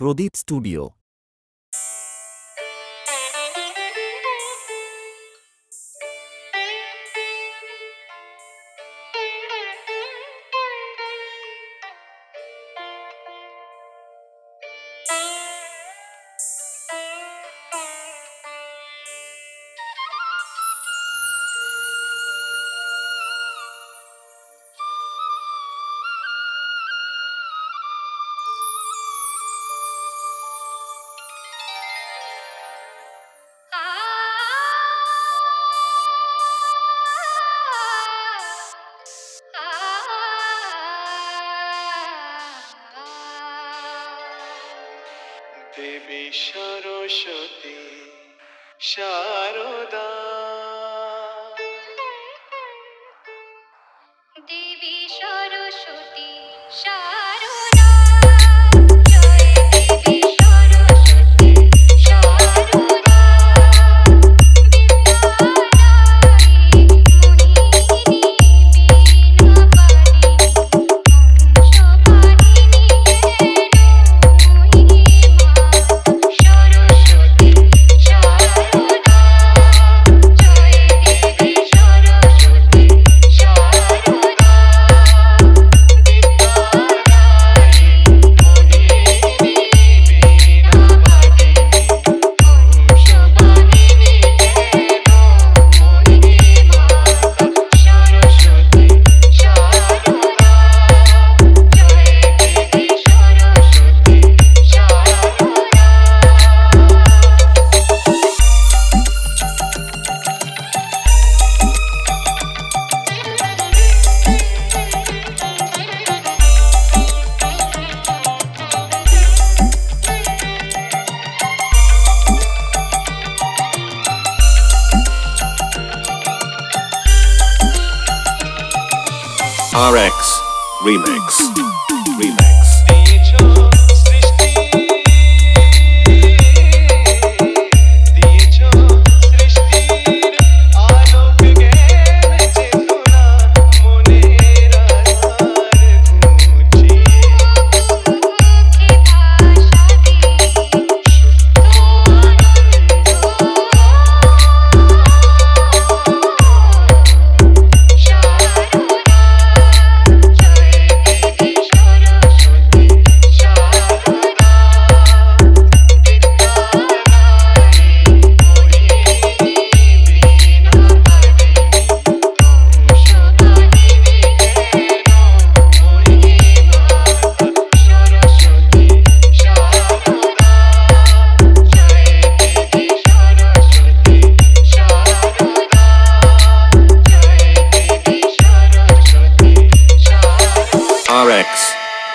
Pradip studio Devi Saraswati Sharada Devi Saraswati RX Remix. Remix.